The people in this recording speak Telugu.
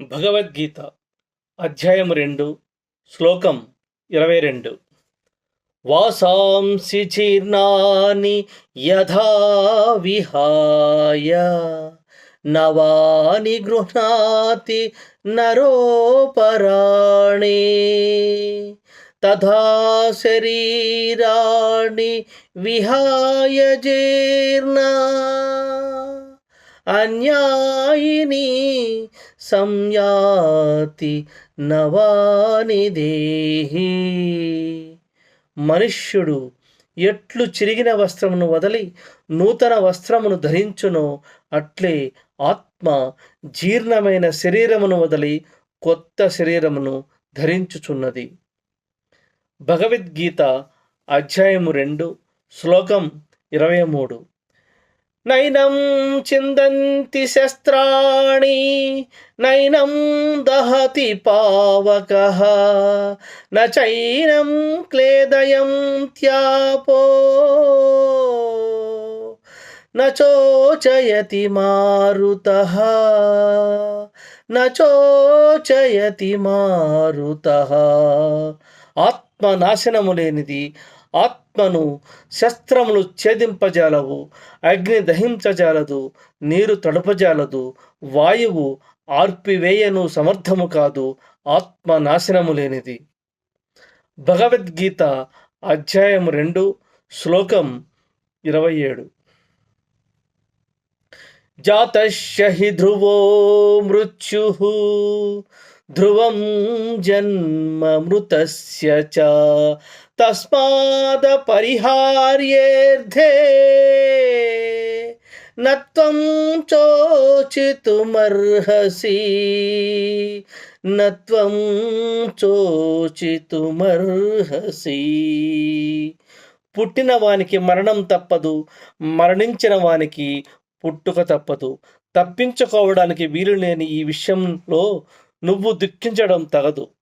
భగవద్గీత అధ్యాయం రెండు శ్లోకం ఇరవై రెండు. వాసాంసి జీర్ణాని యథా విహాయ నవాని గృహ్ణాతి నరోపరాణి తథా శరీరాణి విహాయ జీర్ణా. అన్యాయిని సంయాతి నవాని దేహి. మనుష్యుడు ఎట్లు చిరిగిన వస్త్రమును వదలి నూతన వస్త్రమును ధరించునో అట్లే ఆత్మ జీర్ణమైన శరీరమును వదలి కొత్త శరీరమును ధరించుచున్నది. భగవద్గీత అధ్యాయము రెండు శ్లోకం ఇరవై మూడు. నైనం చిందంతి శస్త్రాణి నైనం దహతి పావక నైనం క్లేదయం త్యాపో నోచయతి మారుత నోచయతి మారుత. ఆత్మ నాశనము లేనిది ఆత్మను శస్త్రములు ఛేదింపజాలవు అగ్ని దహించజాలదు నీరు తడుపజాలదు వాయువు ఆర్పివేయను సమర్థము కాదు ఆత్మ నాశనము లేనిది. భగవద్గీత అధ్యాయం రెండు శ్లోకం ఇరవై ఏడు. జాతస్య ధ్రువో మృత్యు. ధ్రువం జన్మ మృతస్య చ. తస్మాద పరిహార్యేర్ధే. నత్వం చోచితుమర్హసి. నత్వం చోచితుమర్హసి. పుట్టిన వానికి మరణం తప్పదు మరణించిన వానికి పుట్టుక తప్పదు. తప్పించుకోవడానికి వీలు లేని ఈ విషయంలో నువ్వు దుఃఖించడం తగదు.